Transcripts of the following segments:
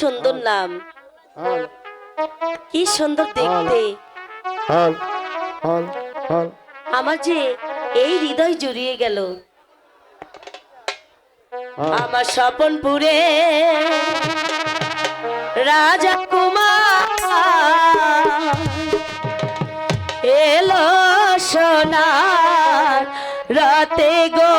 সুন্দর নাম। কি সুন্দর দেখতে। হল আমার যে এই হৃদয় জুড়িয়ে গেল। আমার স্বপনপুরে রাজা কুমার এলো সোনার রাতে গো।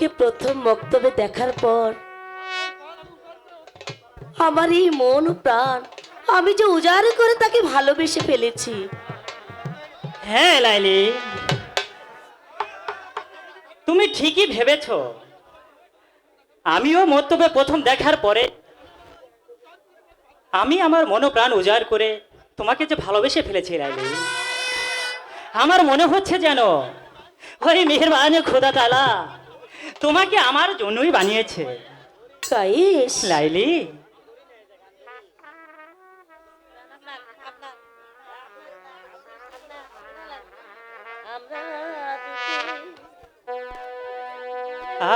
ওকে প্রথম বক্তব্যে দেখার পর আমার এই মন প্রাণ, আমি যে উজাড় করে তাকে ভালোবেসে ফেলেছি। হ্যাঁ লাইলি। তুমি ঠিকই ভেবেছ। আমিও মন্তব্যে প্রথম দেখার পরে আমি আমার মনোপ্রাণ উজাড় করে তোমাকে যে ভালোবেসে ফেলেছি, লাইলি। আমার মনে হচ্ছে যেন ওই মেহরবান খোদা তালা তোমাকে আমার জন্যই বানিয়েছে। Qais Laili.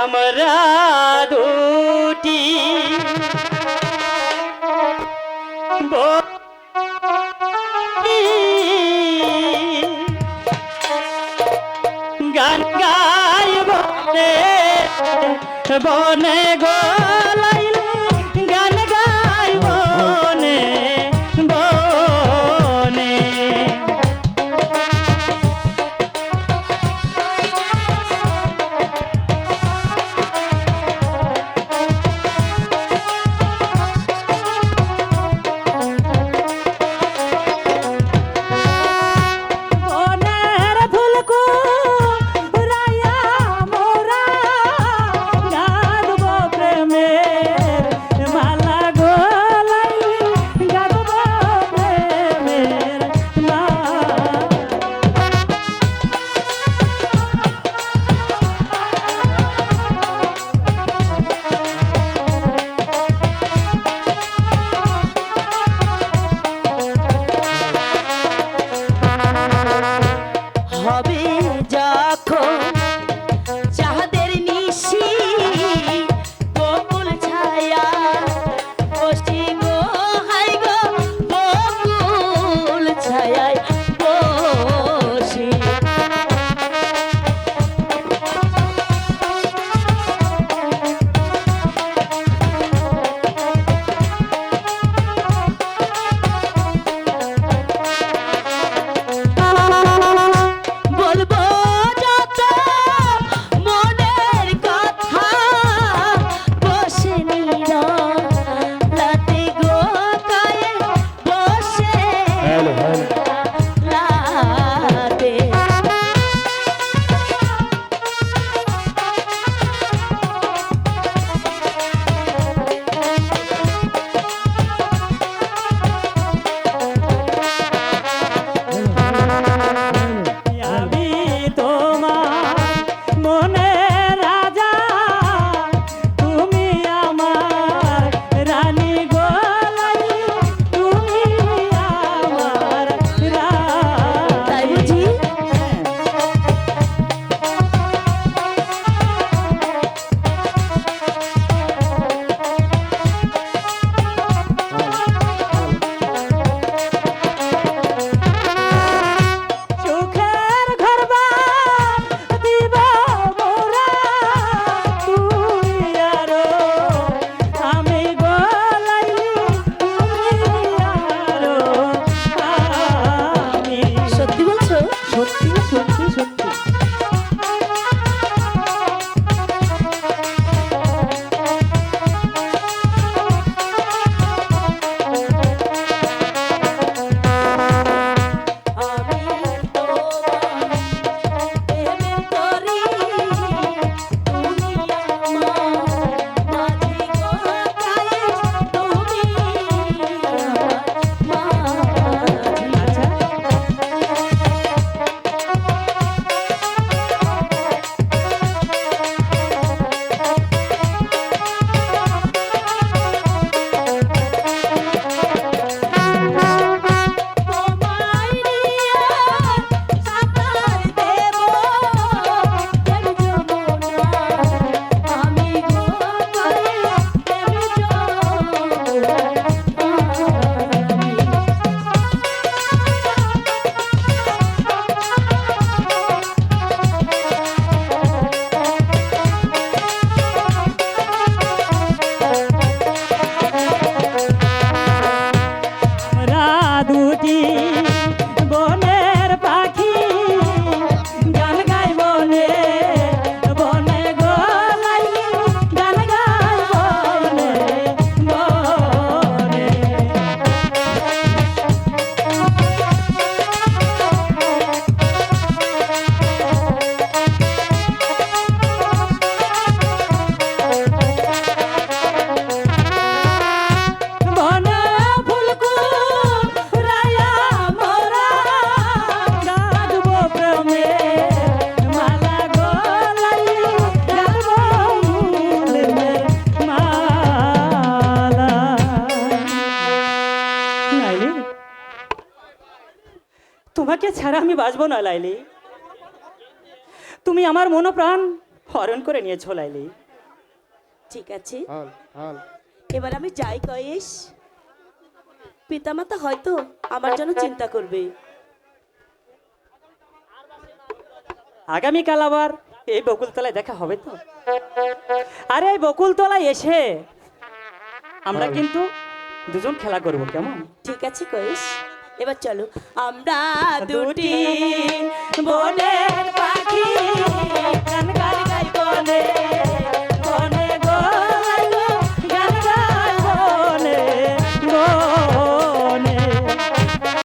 আমরা দুটি বনে গোলাইলে হবে ছাড়া আমি বাঁচবো না লাইলি। তুমি আমার মনোপ্রাণ হরণ করে নিয়েছো লাইলি। ঠিক আছে। এবার আমি যাই কয়েস পিতামাতা হয়তো আমার জন্য চিন্তা করবে। আগামীকাল আবার এই বকুলতলায় দেখা হবে তো? আরে এই বকুলতলায় এসে আমরা কিন্তু দুজন খেলা করব কেমন? ঠিক আছে কয়েস এবার চলো আমরা দুটি বোনের পাখি। গান গাই বনে।